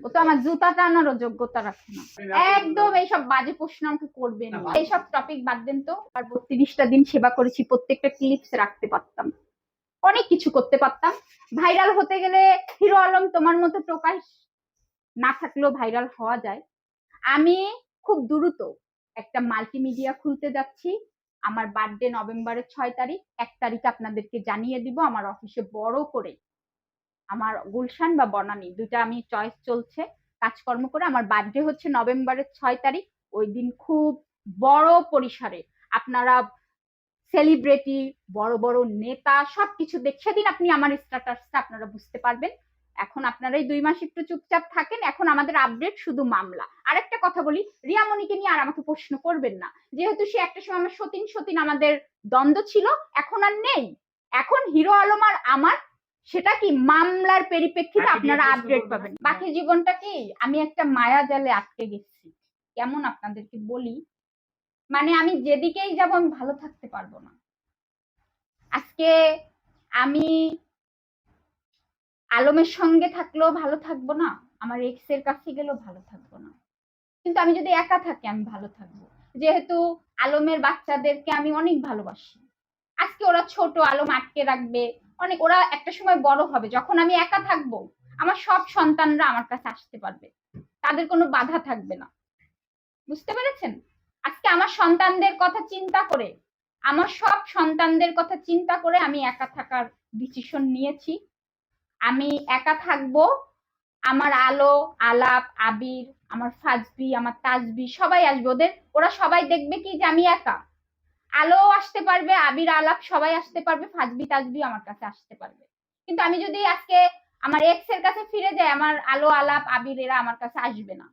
ও তো আমার জুতা টানারও যোগ্যতা রাখে না। একদম এইসব বাজে প্রশ্ন আমাকে করবেন না, না। এইসব টপিক বাদ দেন তো। আর বত্রিশটা দিন সেবা করেছি প্রত্যেকটা ক্লিপস রাখতে পারতাম। অনেক কিছু করতে পারতাম। ভাইরাল হতে গেলে হিরো আলম তোমার মতো প্রকাশ না থাকলেও ভাইরাল হওয়া যায়। আমি খুব দ্রুত একটা মাল্টিমিডিয়া খুলতে যাচ্ছি। আমার বার্থডে নভেম্বরের ছয় তারিখ এক তারিখ আপনাদেরকে জানিয়ে দিব। আমার অফিসে বড় করে আমার গুলশান বা বনানী, দুইটা আমি চয়েস চলছে। কাজকর্ম করে আমার বার্থডে হচ্ছে নভেম্বরের ছয় তারিখ। ওই দিন খুব বড় পরিসরে আপনারা সেলিব্রিটি বড় বড় নেতা সবকিছু দেখ দিন আপনি আমার স্ট্যাটাসটা আপনারা বুঝতে পারবেন। এখন আপনারা এই দুই মাস একটু চুপচাপ থাকেন। এখন আমাদের আপডেট শুধু মামলা। আরেকটা কথা বলি, রিয়ামণিকে নিয়ে আর আমাকে প্রশ্ন করবেন না। যেহেতু সে একটা সময় আমার সতীন সতীন আমাদের দ্বন্দ্ব ছিল, এখন আর নেই। এখন হিরো আলম আর আমার সেটা কি মামলার পরিপ্রেক্ষিতে আপনারা আপডেট পাবেন। বাকি জীবনটা কি? আমি একটা মায়া জালে আটকে গেছি। কেমন আপনাদেরকে বলি? মানে আমি যেদিকেই যাব আমি ভালো থাকতে পারব না। আজকে আমি আলমের সঙ্গে থাকলেও ভালো থাকব না আমার এক্সের কাছে গেলেও ভালো থাকব না। কিন্তু আমি যদি একা থাকি আমি ভালো থাকব। যেহেতু আলমের বাচ্চাদেরকে আমি অনেক ভালোবাসি। আজকে ওরা ছোট আলম আটকে রাখবে। অনেক, ওরা একটা সময় বড় হবে, যখন আমি একা থাকব, আমার সব সন্তানরা আমার কাছে আসতে পারবে। তাদের কোনো বাধা থাকবে না। বুঝতে পেরেছেন? আজকে আমার সন্তানদের কথা চিন্তা করে, আমার সব সন্তানদের কথা চিন্তা করে আমি একা থাকার ডিসিশন নিয়েছি। আমি একা থাকব, আমার আলো, আলাপ, আবির, আমার ফাজবি, আমার তাজবি সবাই আসবে। ওদের, ওরা সবাই দেখবে কি যে আমি একা। আলো আসতে পারবে, আবির আলাপ সবাই আসতে পারবে, ফাজবি তাজবি আমার কাছে আসতে পারবে। কিন্তু আমি যদি আজকে আমার এক্সের কাছে ফিরে যাই, আমার আলো আলাপ, আবির এরা আমার কাছে আসবে না।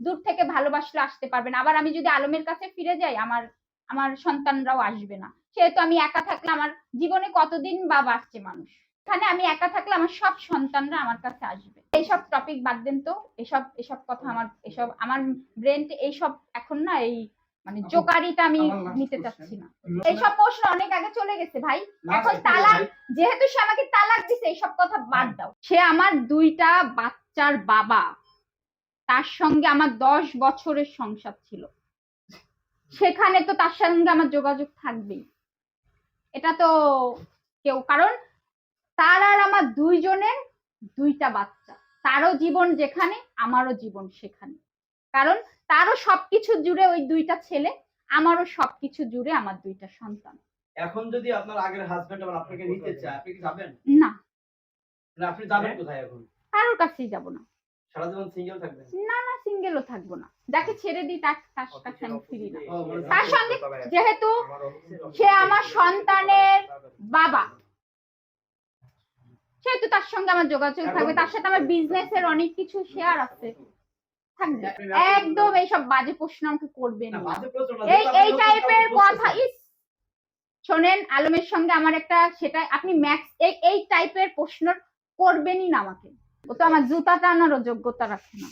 দূর থেকে ভালোবাসলে আসতে পারবে না। আবার আমি যদি আলমের কাছে ফিরে যাই, আমার আমার সন্তানরাও আসবে না। সেহেতু আমি একা থাকলে আমার জীবনে কতদিন বা বাঁচছে মানুষ? এখানে আমি একা থাকলে আমার সব সন্তানরা আমার কাছে আসবে। এইসব টপিক বাদ দেন তো। এসব এসব কথা আমার, এসব আমার ব্রেন এইসব এখন না, এই মানে জোকারিটা আমি নিতে চাচ্ছি না। এইসব প্রশ্ন অনেক আগে চলে গেছে ভাই। এখন তালাক যেহেতু সে আমাকে তালাক দিছে এইসব কথা বাদ হ্যাঁ। দাও। সে আমার দুইটা বাচ্চার বাবা। তার সঙ্গে আমার দশ বছরের সংসার ছিল। সেখানে তো তার সঙ্গে আমার যোগাযোগ থাকবেই। এটা তো কেউ কারণ তার আর আমার দুইজনের দুইটা বাচ্চা। তারও জীবন যেখানে আমারও জীবন সেখানে। কারণ তারও সবকিছু জুড়ে ওই দুইটা ছেলে আমারও সবকিছু জুড়ে আমার দুইটা সন্তান। এখন যদি আপনার আগের হাজবেন্ড আবার আপনাকে নিতে চায় আপনি কি যাবেন? না। না আপনি যাবেন কোথায় এখন? কারোর কাছেই যাব না। সারা জীবন সিঙ্গেল থাকবেন? না না সিঙ্গেলও থাকব না। যাকে ছেড়ে দিই তার তার কাছে আমি ফিরি না। মানে তার সঙ্গে যেহেতু সে আমার সন্তানের বাবা। সেহেতু তার সঙ্গে আমার যোগাযোগ থাকবে। তার সাথে আমার বিজনেসের অনেক কিছু শেয়ার আছে। একদম এইসব বাজে প্রশ্ন আমাকে করবেন এই এই টাইপের কথা ইস! শোনেন আলমের সঙ্গে আমার একটা সেটা আপনি ম্যাক্স এই এই টাইপের প্রশ্ন করবেনই না আমাকে। ও তো আমার জুতা টানারও যোগ্যতা রাখে না।